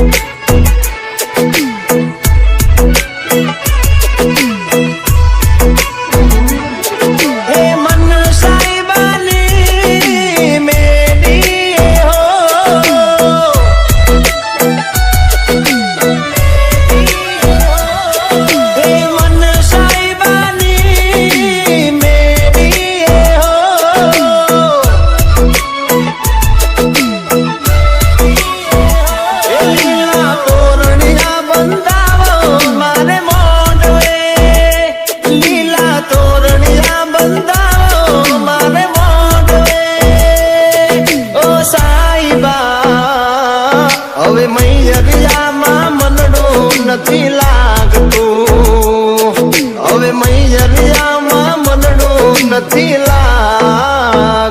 Bye. નથી લાગતું. હવે મૈયરિયામાં મનડું નથી લાગતું.